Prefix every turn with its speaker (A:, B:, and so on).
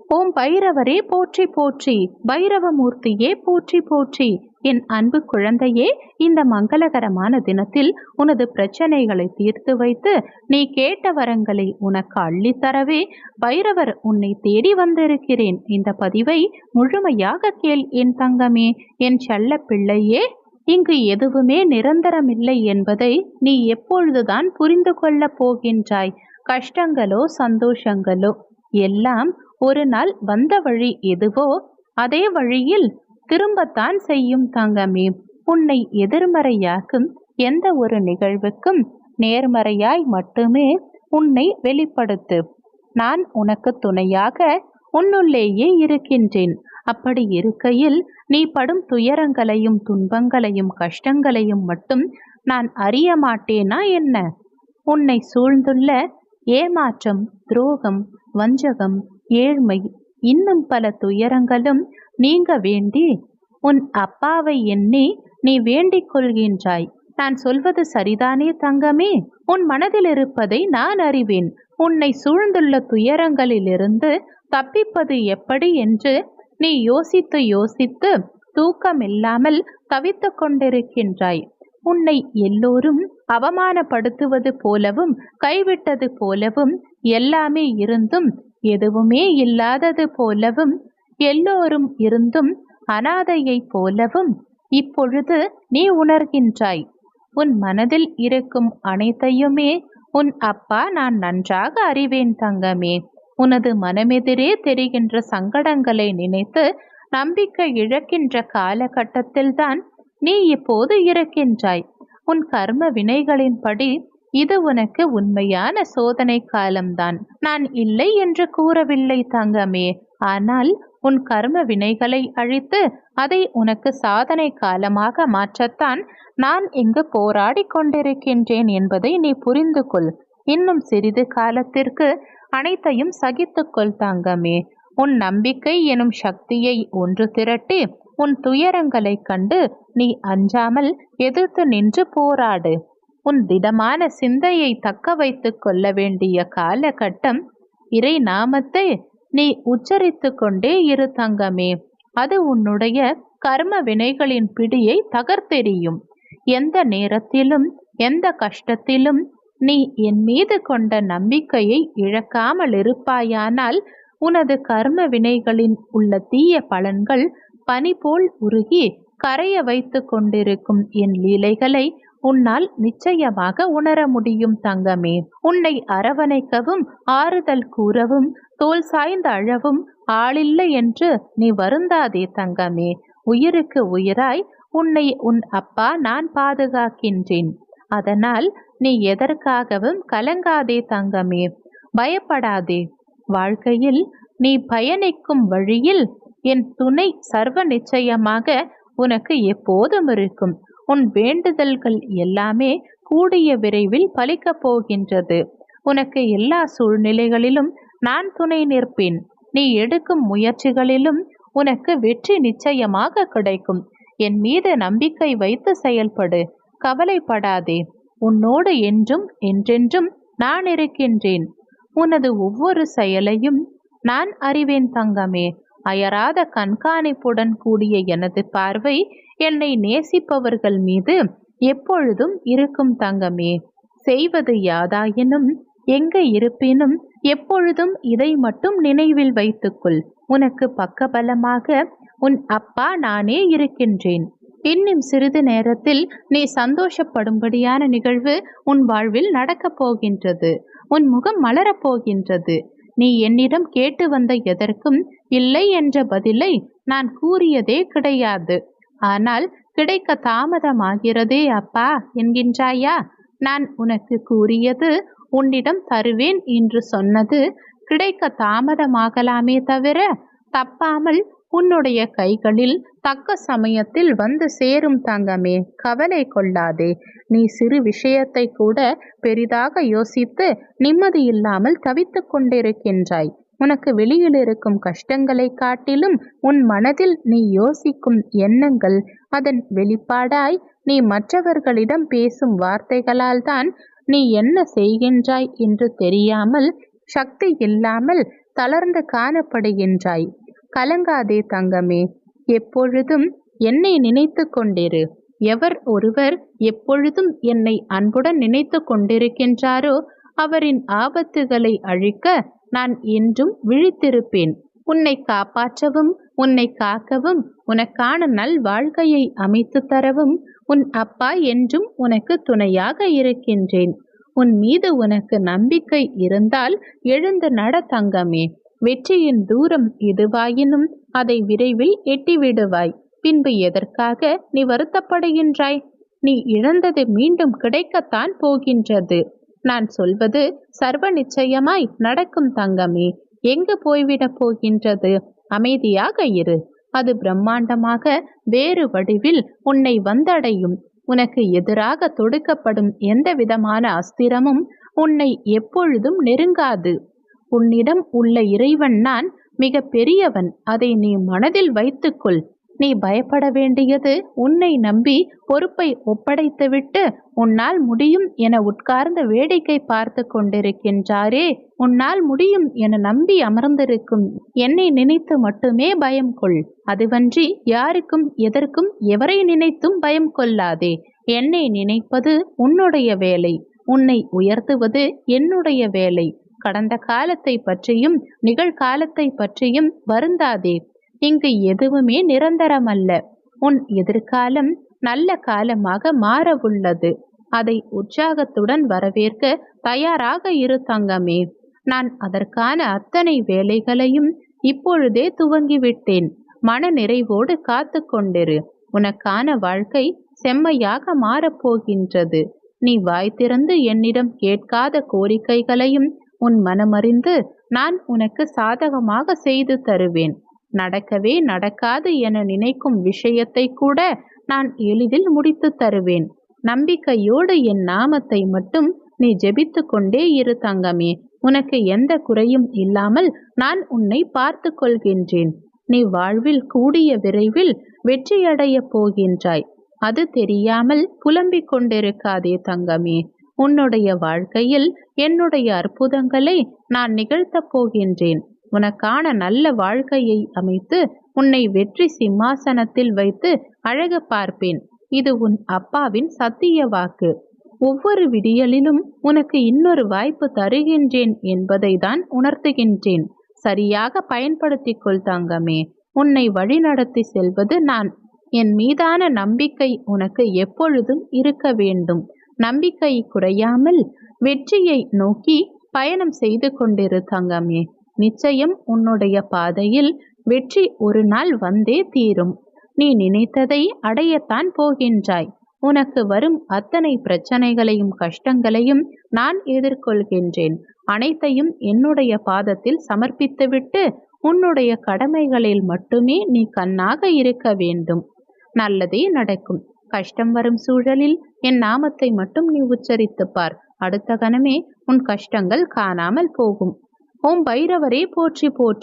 A: ஓம் பைரவரே போற்றி போற்றி பைரவமூர்த்தியே போற்றி போற்றி. என் அன்பு குழந்தையே இந்த மங்களகரமான தினத்தில் உனது பிரச்சனைகளை தீர்த்து வைத்து நீ கேட்ட வரங்களை உனக்கு அள்ளித்தரவே பைரவர் உன்னை தேடி வந்திருக்கிறேன். இந்த பதிவை முழுமையாக கேள் என் தங்கமே. என் செல்ல பிள்ளையே இங்கு எதுவுமே நிரந்தரமில்லை என்பதை நீ எப்பொழுதுதான் புரிந்து கொள்ளப் போகின்றாய். கஷ்டங்களோ சந்தோஷங்களோ எல்லாம் ஒரு நாள் வந்த வழி எதுவோ அதே வழியில் திரும்பத்தான் செய்யும் தங்கமே. உன்னை எதிர்மறையாக்கும் எந்த ஒரு நிகழ்வுக்கும் நேர்மறையாய் மட்டுமே உன்னை வெளிப்படுத்து. நான் உனக்கு துணையாக உன்னுள்ளேயே இருக்கின்றேன். அப்படி இருக்கையில் நீ படும் துயரங்களையும் துன்பங்களையும் கஷ்டங்களையும் மட்டும் நான் அறிய மாட்டேனா என்ன? உன்னை சூழ்ந்துள்ள ஏமாற்றம் துரோகம் வஞ்சகம் ஏழ்மை. இன்னும் பல துயரங்களும் நீங்க வேண்டி உன் அப்பாவை எண்ணி நீ வேண்டிக் கொள்கின்றாய். நான் சொல்வது சரிதானே தங்கமே? உன் மனதில் இருப்பதை நான் அறிவேன். உன்னை சூழ்ந்துள்ள துயரங்களிலிருந்து தப்பிப்பது எப்படி என்று நீ யோசித்து யோசித்து தூக்கமில்லாமல் தவித்து கொண்டிருக்கின்றாய். உன்னை எல்லோரும் அவமானப்படுத்துவது போலவும் கைவிட்டது போலவும் எல்லாமே இருந்தும் எதுவுமே இல்லாதது போலவும் எல்லோரும் இருந்தும் அனாதையைப் போலவும் இப்பொழுது நீ உணர்கின்றாய். உன் மனதில் இருக்கும் அனைத்தையுமே உன் அப்பா நான் நன்றாக அறிவேன் தங்கமே. உனது மனமெதிரே தெரிகின்ற சங்கடங்களை நினைத்து நம்பிக்கை இழக்கின்ற காலகட்டத்தில்தான் நீ இப்போது இருக்கின்றாய். உன் கர்ம வினைகளின்படி இது உனக்கு உண்மையான சோதனை காலம்தான். நான் இல்லை என்று கூறவில்லை தங்கமே. ஆனால் உன் கர்ம வினைகளை அழித்து அதை உனக்கு சாதனை காலமாக மாற்றத்தான் நான் இங்கு போராடி கொண்டிருக்கின்றேன் என்பதை நீ புரிந்து கொள். இன்னும் சிறிது காலத்திற்கு அனைத்தையும் சகித்துக்கொள் தங்கமே. உன் நம்பிக்கை எனும் சக்தியை ஒன்று திரட்டி உன் துயரங்களைக் கண்டு நீ அஞ்சாமல் எதிர்த்து நின்று போராடு. உன் திடமான சிந்தையை தக்க வைத்து கொள்ள வேண்டிய காலகட்டம் இறை நாமத்தை நீ உச்சரித்து கொண்டே இரு தங்கமே. அது உன்னுடைய கர்ம வினைகளின் பிடியை தகர்த்தெறியும். எந்த நேரத்திலும் எந்த கஷ்டத்திலும் நீ என் மீது கொண்ட நம்பிக்கையை இழக்காமல் இருப்பாயானால் உனது கர்ம வினைகளின் உள்ள தீய பலன்கள் பனி போல் உருகி கரைய வைத்து கொண்டிருக்கும் என் லீலைகளை உன்னால் நிச்சயமாக உணர முடியும் தங்கமே. உன்னை அரவணைக்கவும் ஆறுதல் கூறவும் தோல் சாய்ந்து அழவும் ஆளில்லை என்று நீ வருந்தாதே தங்கமே. உயிருக்கு உயிராய் உன்னை உன் அப்பா நான் பாதுகாக்கின்றேன். அதனால் நீ எதற்காகவும் கலங்காதே தங்கமே. பயப்படாதே. வாழ்க்கையில் நீ பயணிக்கும் வழியில் என் துணை சர்வ நிச்சயமாக உனக்கு எப்போதும் இருக்கும். உன் வேண்டுதல்கள் எல்லாமே கூடிய விரைவில் பலிக்கப் போகின்றது. உனக்கு எல்லா சூழ்நிலைகளிலும் நான் துணை நிற்பேன். நீ எடுக்கும் முயற்சிகளிலும் உனக்கு வெற்றி நிச்சயமாக கிடைக்கும். என் மீது நம்பிக்கை வைத்து செயல்படு. கவலைப்படாதே. உன்னோடு என்றும் என்றென்றும் நான் இருக்கின்றேன். உனது ஒவ்வொரு செயலையும் நான் அறிவேன் தங்கமே. அயராத கண்காணிப்புடன் கூடிய எனது பார்வை என்னை நேசிப்பவர்கள் மீது எப்பொழுதும் இருக்கும் தங்கமே. செய்வது யாதாயினும் எங்கு இருப்பினும் எப்பொழுதும் இதை மட்டும் நினைவில் வைத்துக்கொள். உனக்கு பக்கபலமாக உன் அப்பா நானே இருக்கின்றேன். இன்னும் சிறிது நேரத்தில் நீ சந்தோஷப்படும்படியான நிகழ்வு உன் வாழ்வில் நடக்கப் போகின்றது. உன் முகம் மலரப் போகின்றது. நீ என்னிடம் கேட்டு வந்த எதற்கும் இல்லை என்ற பதிலை நான் கூறியதே கிடையாது. ஆனால் கிடைக்க தாமதமாகிறதே அப்பா என்கின்றாயா? நான் உனக்கு கூறியது உன்னிடம் தருவேன் என்று சொன்னது கிடைக்க தாமதமாகலாமே தவிர தப்பாமல் உன்னுடைய கைகளில் தக்க சமயத்தில் வந்து சேரும் தங்கமே கவலை கொள்ளாதே. நீ சிறு விஷயத்தை கூட பெரிதாக யோசித்து நிம்மதி இல்லாமல் கொண்டிருக்கின்றாய். உனக்கு வெளியில் இருக்கும் கஷ்டங்களை காட்டிலும் உன் மனதில் நீ யோசிக்கும் எண்ணங்கள் அதன் வெளிப்பாடாய் நீ மற்றவர்களிடம் பேசும் வார்த்தைகளால் தான் நீ என்ன செய்கின்றாய் என்று தெரியாமல் சக்தி இல்லாமல் தளர்ந்து காணப்படுகின்றாய். கலங்காதே தங்கமே எப்பொழுதும் என்னை நினைத்து கொண்டிரு எவர் ஒருவர் எப்பொழுதும் என்னை அன்புடன் நினைத்து கொண்டிருக்கின்றாரோ அவரின் ஆபத்துகளை அழிக்க நான் என்றும் விழித்திருப்பேன். உன்னை காப்பாற்றவும் உன்னை காக்கவும் உனக்கான நல் வாழ்க்கையை அமைத்து தரவும் உன் அப்பா என்றும் உனக்கு துணையாக இருக்கின்றேன். உன் மீது உனக்கு நம்பிக்கை இருந்தால் எழுந்து நட தங்கமே. வெற்றியின் தூரம் எதுவாயினும் அதை விரைவில் எட்டிவிடுவாய். பின்பு எதற்காக நீ வருத்தப்படுகின்றாய்? நீ இழந்தது மீண்டும் கிடைக்கத்தான் போகின்றது. நான் சொல்வது சர்வ நிச்சயமாய் நடக்கும் தங்கமே. எங்கு போய்விடப் போகின்றது? அமைதியாக இரு. அது பிரம்மாண்டமாக வேறு வடிவில் உன்னை வந்தடையும். உனக்கு எதிராக தொடுக்கப்படும் எந்த விதமான அஸ்திரமும் உன்னை எப்பொழுதும் நெருங்காது. உன்னிடம் உள்ள இறைவன் நான் மிக பெரியவன் அதை நீ மனதில் வைத்துக்கொள். நீ பயப்பட வேண்டியது உன்னை நம்பி பொறுப்பை ஒப்படைத்துவிட்டு உன்னால் முடியும் என உட்கார்ந்து வேடிக்கை பார்த்து கொண்டிருக்கின்றாரே உன்னால் முடியும் என நம்பி அமர்ந்திருக்கும் என்னை நினைத்து மட்டுமே பயம் கொள். அதுவன்றி யாருக்கும் எதற்கும் எவரை நினைத்தும் பயம் கொள்ளாதே. என்னை நினைப்பது உன்னுடைய வேலை. உன்னை உயர்த்துவது என்னுடைய வேலை. கடந்த காலத்தை பற்றியும் நிகழ்காலத்தை பற்றியும் வருந்தாதே. இங்கு எதுவுமே நிரந்தரமல்ல. உன் எதிர்காலம் நல்ல காலமாக மாறவுள்ளது. அதை உற்சாகத்துடன் வரவேற்க தயாராக இரு தங்கமே. நான் அதற்கான அத்தனை வேலைகளையும் இப்பொழுதே துவங்கிவிட்டேன். மன நிறைவோடு காத்து கொண்டிரு. உனக்கான வாழ்க்கை செம்மையாக மாறப்போகின்றது. நீ வாய் திறந்து என்னிடம் கேட்காத கோரிக்கைகளையும் உன் மனமறிந்து நான் உனக்கு சாதகமாக செய்து தருவேன். நடக்கவே நடக்காது என நினைக்கும் விஷயத்தை கூட நான் எளிதில் முடித்து தருவேன். நம்பிக்கையோடு என் நாமத்தை மட்டும் நீ ஜெபித்து கொண்டே இரு தங்கமே. உனக்கு எந்த குறையும் இல்லாமல் நான் உன்னை பார்த்து கொள்கின்றேன். நீ வாழ்வில் கூடிய விரைவில் வெற்றியடைய போகின்றாய். அது தெரியாமல் புலம்பிக் கொண்டிருக்காதே தங்கமே. உன்னுடைய வாழ்க்கையில் என்னுடைய அற்புதங்களை நான் நிகழ்த்தப் போகின்றேன். உனக்கான நல்ல வாழ்க்கையை அமைத்து உன்னை வெற்றி சிம்மாசனத்தில் வைத்து அழக பார்ப்பேன். இது உன் அப்பாவின் சத்திய வாக்கு. ஒவ்வொரு விடியலிலும் உனக்கு இன்னொரு வாய்ப்பு தருகின்றேன் என்பதை தான் உணர்த்துகின்றேன். சரியாக பயன்படுத்திக் கொள் தங்கமே. உன்னை வழிநடத்தி செல்வது நான். என் மீதான நம்பிக்கை உனக்கு எப்பொழுதும் இருக்க வேண்டும். நம்பிக்கை குறையாமல் வெற்றியை நோக்கி பயணம் செய்து கொண்டிரு தங்கமே. நிச்சயம் உன்னுடைய பாதையில் வெற்றி ஒரு நாள் வந்தே தீரும். நீ நினைத்ததை அடையத்தான் போகின்றாய். உனக்கு வரும் அத்தனை பிரச்சனைகளையும் கஷ்டங்களையும் நான் எதிர்கொள்கின்றேன். அனைத்தையும் என்னுடைய பாதத்தில் சமர்ப்பித்துவிட்டு உன்னுடைய கடமைகளில் மட்டுமே நீ கண்ணாக இருக்க வேண்டும். நல்லதே நடக்கும். கஷ்டம் வரும் சூழலில் என் நாமத்தை மட்டும் நீ உச்சரித்து பார். அடுத்த கணமே உன் கஷ்டங்கள் காணாமல் போகும். ஓம் பைரவரே போற்றி போற்றி.